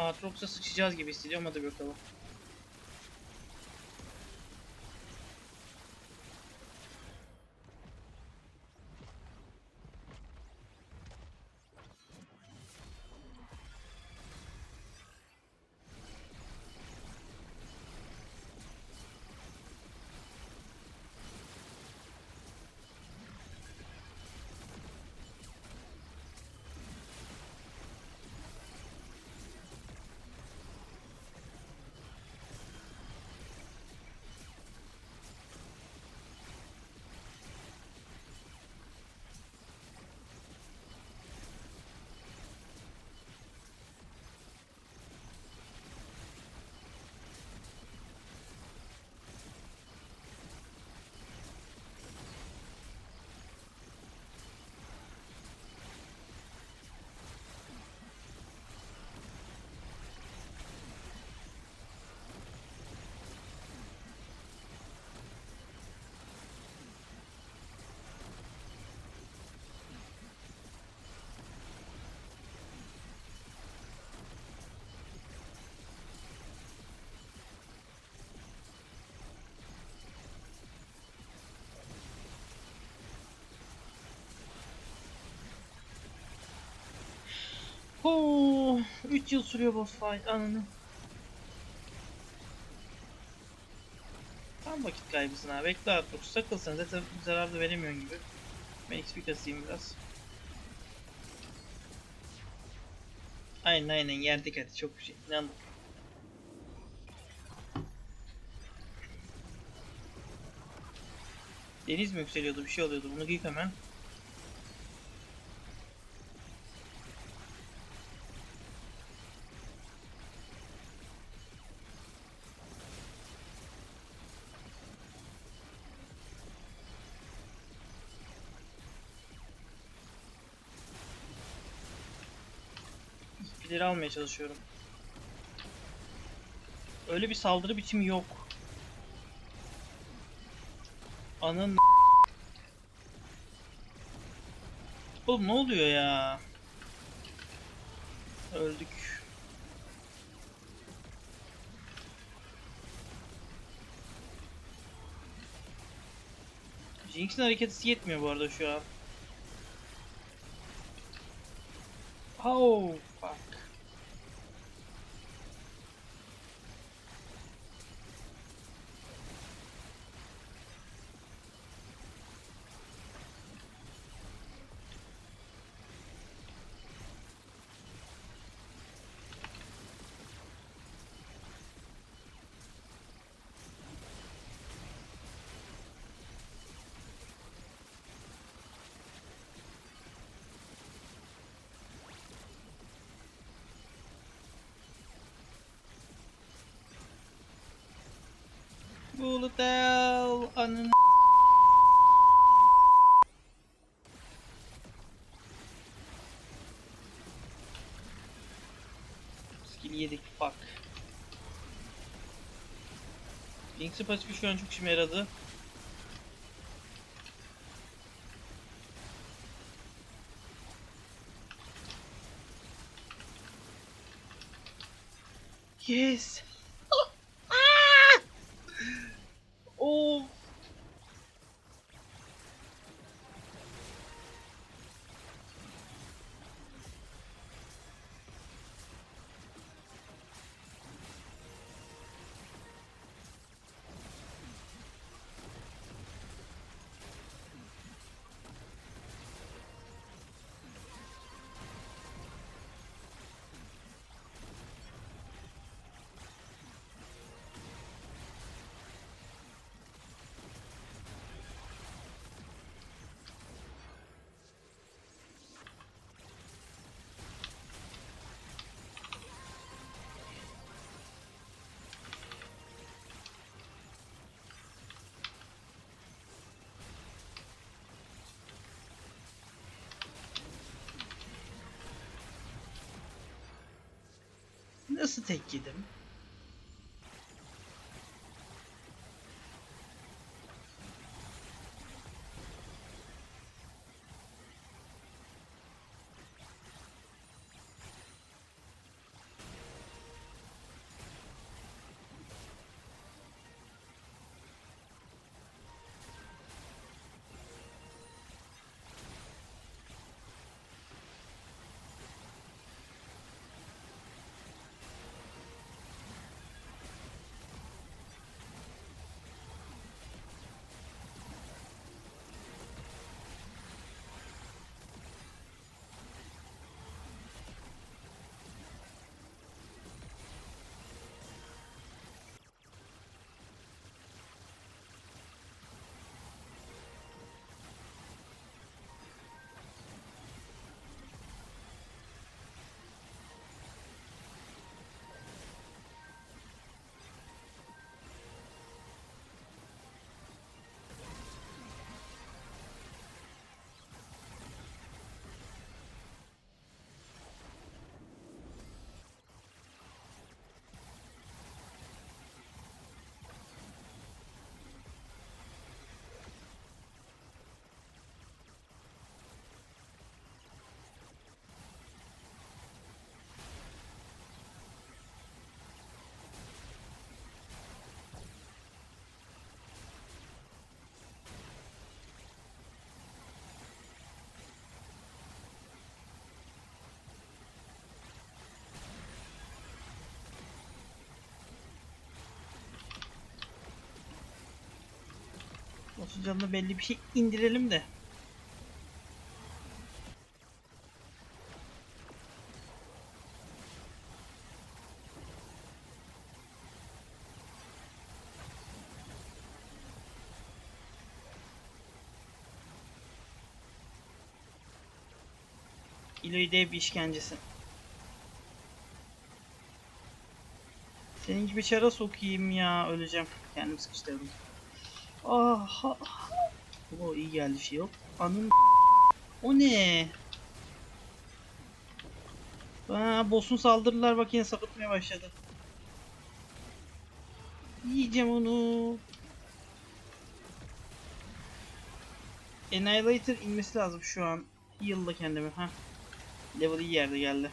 Aatrox'a sıçacağız gibi hissediyorum hadi bakalım. 3 yıl sürüyor boss fight ananı. Tam vakit kaybısın ha. Bekle Aatrox takılsın zaten zarar da veremiyorsun gibi. Ben XP kasayım biraz. Aynen aynen yerdik hadi çok bir şey. İnandım. Deniz mi yükseliyordu bir şey oluyordu bunu giyip hemen. İleri almaya çalışıyorum. Öyle bir saldırı biçimi yok. Anın Oğlum ne oluyor ya? Öldük. Jinx'in hareketi yetmiyor bu arada şu an. Oh fuck. Bullet hell anın Skill yedik fuck. Jinx'i pasifi şu an çok işime yaradı. Yes. Nasıl tek yedim? Boss'un canına belli bir şey indirelim de. İlo'yu dev bir işkencesi. Senin gibi çara sokayım ya öleceğim. Kendim sıkıştırdım. Ah, ah. O iyi geldi şey yok. Anın o ne? Aa, boss'un saldırılar bak yine sapıtmaya başladı. Yiyeceğim onu. Annihilator inmesi lazım şu an. Heal'la kendimi. ha. Level iyi yerde geldi.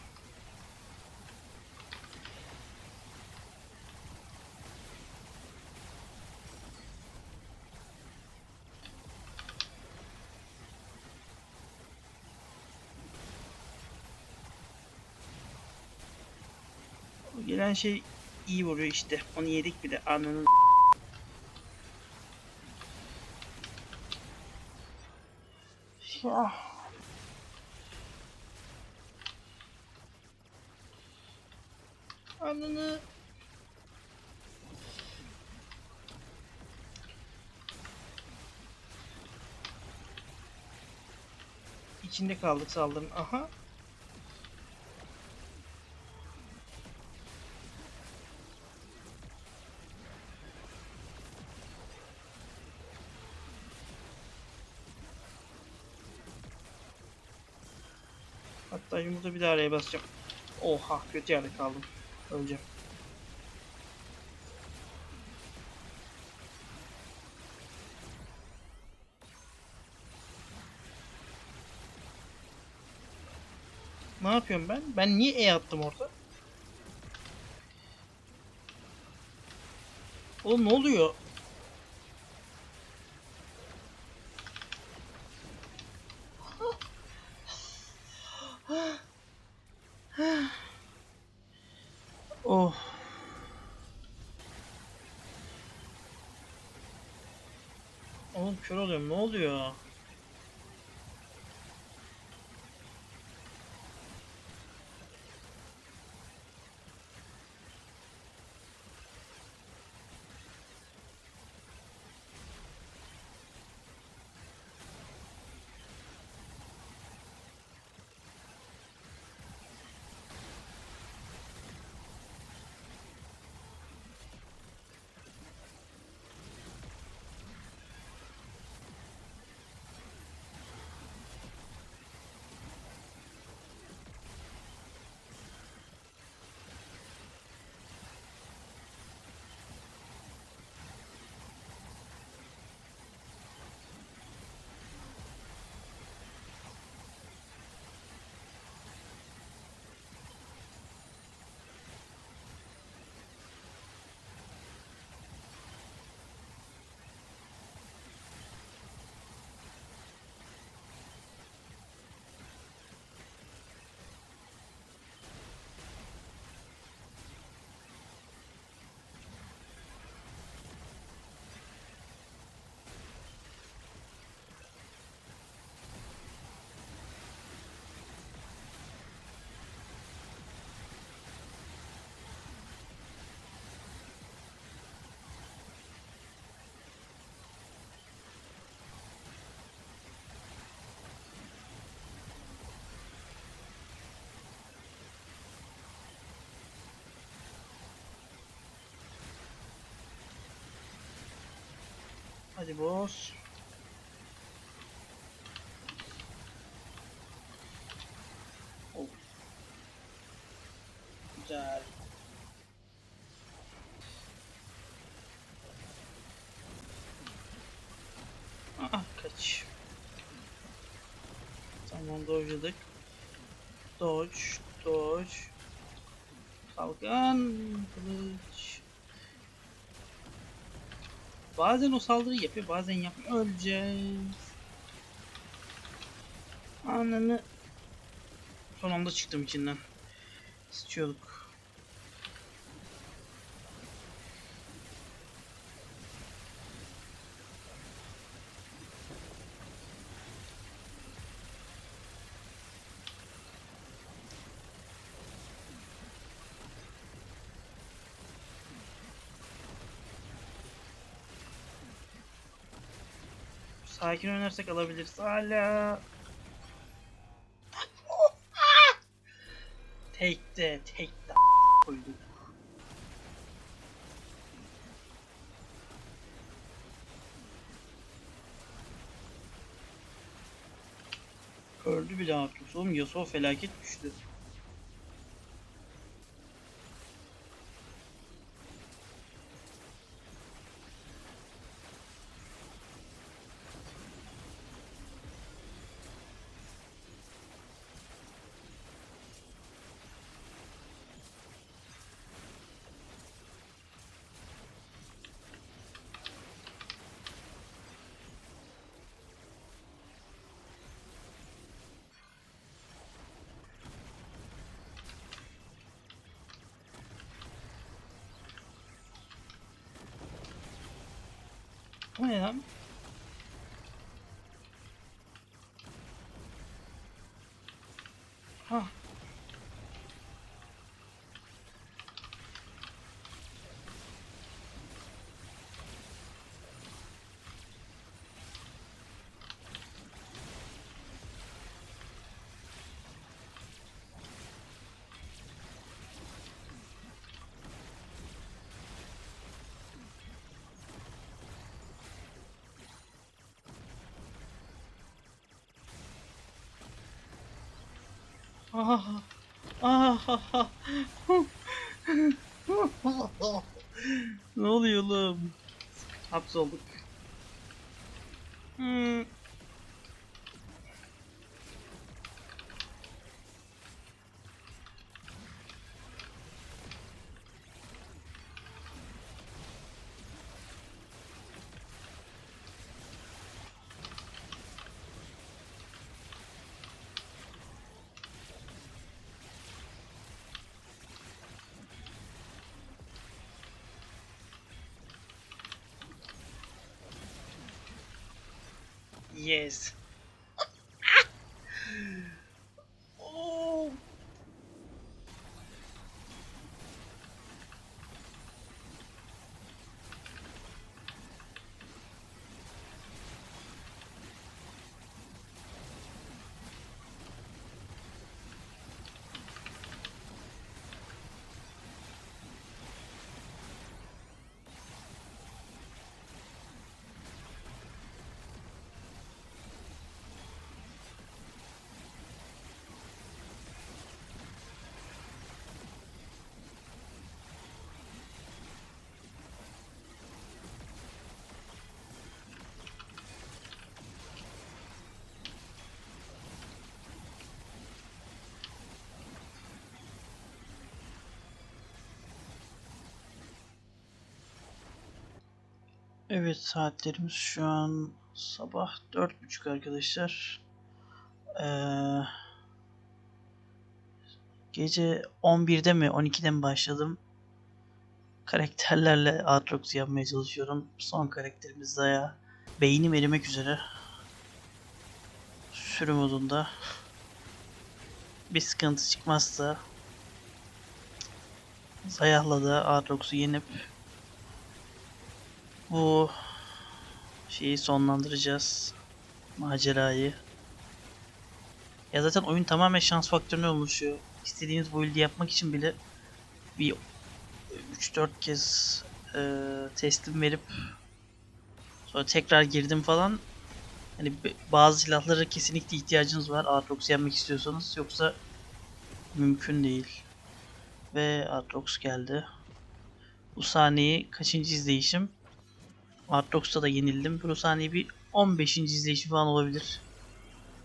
Gelen şey iyi vuruyor işte. Onu yedik bir de ananın Ya. Ananı İçinde kaldık saldırın. Aha. Hatta yumurta bir daha araya basacağım. Oha kötü yerde kaldım. Öleceğim. Ne yapıyorum ben? Ben niye E attım orada? Oğlum ne oluyor? Kör oluyorum. Ne oluyor? Hadi boss. Oh. Güzel. Aa kaç. Tamam dojladık. Dodge, dodge. Kalkan, kılıç. Bazen o saldırıyı yapıyor, bazen yapmıyor. Öleceğiz. Ananı. Son anda çıktım içinden. Sıçıyorduk. Sakin oynarsak alabiliriz. Hala. Tekte, tekte koyduk. Öldü bile Atrus. Oğlum Yasuo felaket düştü. O? Ah. Ah. ne oluyor oğlum? Hapsolduk. Hmm. Yes. Evet saatlerimiz şu an sabah dört buçuk arkadaşlar. Ee, gece 11'de mi 12'de mi başladım. Karakterlerle Aatrox yapmaya çalışıyorum. Son karakterimiz Zaya. Beynim erimek üzere. Sürü modunda. Bir sıkıntı çıkmazsa Zayah'la da Aatrox'u yenip bu şeyi sonlandıracağız. Macerayı. Ya zaten oyun tamamen şans faktörüne oluşuyor. İstediğiniz build'i yapmak için bile bir 3-4 kez e, teslim verip sonra tekrar girdim falan. Hani bazı silahlara kesinlikle ihtiyacınız var Aatrox yenmek istiyorsanız yoksa mümkün değil. Ve Aatrox geldi. Bu sahneyi kaçıncı izleyişim? Aatrox'ta da yenildim. Bu sahneyi bir 15. izleyişi falan olabilir.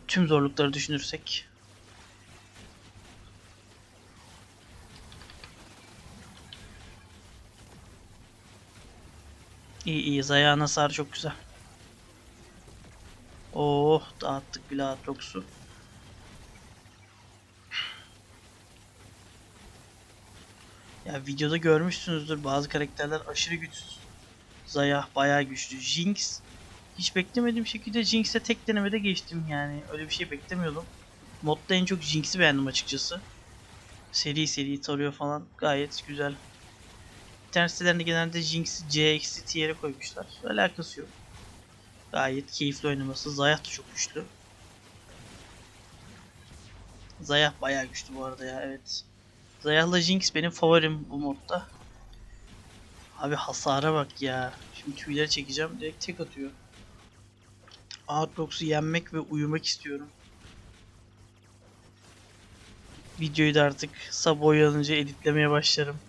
Tüm zorlukları düşünürsek. İyi iyi. Zayağın hasarı çok güzel. Oh dağıttık bile Aatrox'u. Ya videoda görmüşsünüzdür bazı karakterler aşırı güçsüz. Zaya bayağı güçlü. Jinx hiç beklemediğim şekilde Jinx'e tek denemede geçtim yani. Öyle bir şey beklemiyordum. Modda en çok Jinx'i beğendim açıkçası. Seri seri tarıyor falan. Gayet güzel. İnternet sitelerinde genelde Jinx'i C eksi tier'e koymuşlar. Alakası yok. Gayet keyifli oynaması. Zayah da çok güçlü. Zayah bayağı güçlü bu arada ya evet. Zayah'la Jinx benim favorim bu modda. Abi hasara bak ya. Şimdi tüyleri çekeceğim direkt tek atıyor. Aatrox'u yenmek ve uyumak istiyorum. Videoyu da artık sabah uyanınca editlemeye başlarım.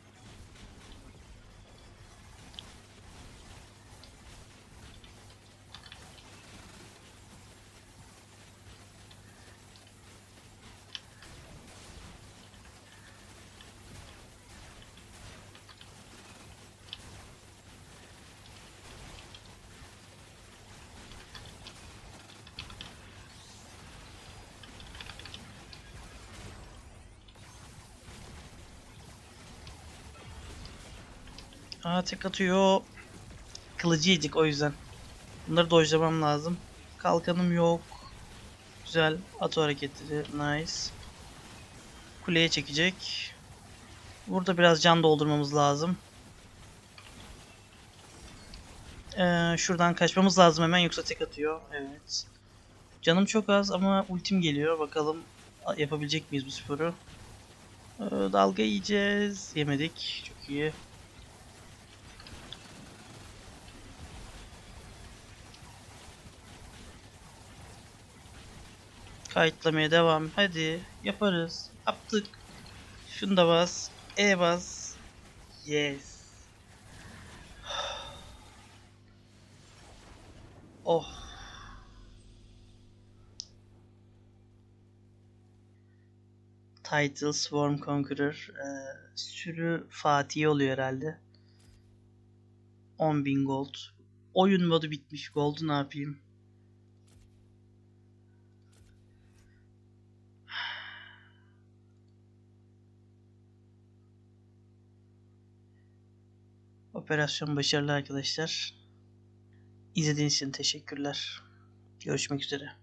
Aa tek atıyor. Kılıcı yedik o yüzden. Bunları dojlamam lazım. Kalkanım yok. Güzel. Atı hareketleri. Nice. Kuleye çekecek. Burada biraz can doldurmamız lazım. Ee, şuradan kaçmamız lazım hemen yoksa tek atıyor. Evet. Canım çok az ama ultim geliyor. Bakalım yapabilecek miyiz bu sporu? Ee, dalga yiyeceğiz. Yemedik. Çok iyi. Kayıtlamaya devam. Hadi yaparız. Yaptık. Şunu da bas. E bas. Yes. Oh. Title Swarm Conqueror. Ee, sürü Fatih oluyor herhalde. 10.000 gold. Oyun modu bitmiş. Gold'u ne yapayım? Operasyon başarılı arkadaşlar. İzlediğiniz için teşekkürler. Görüşmek üzere.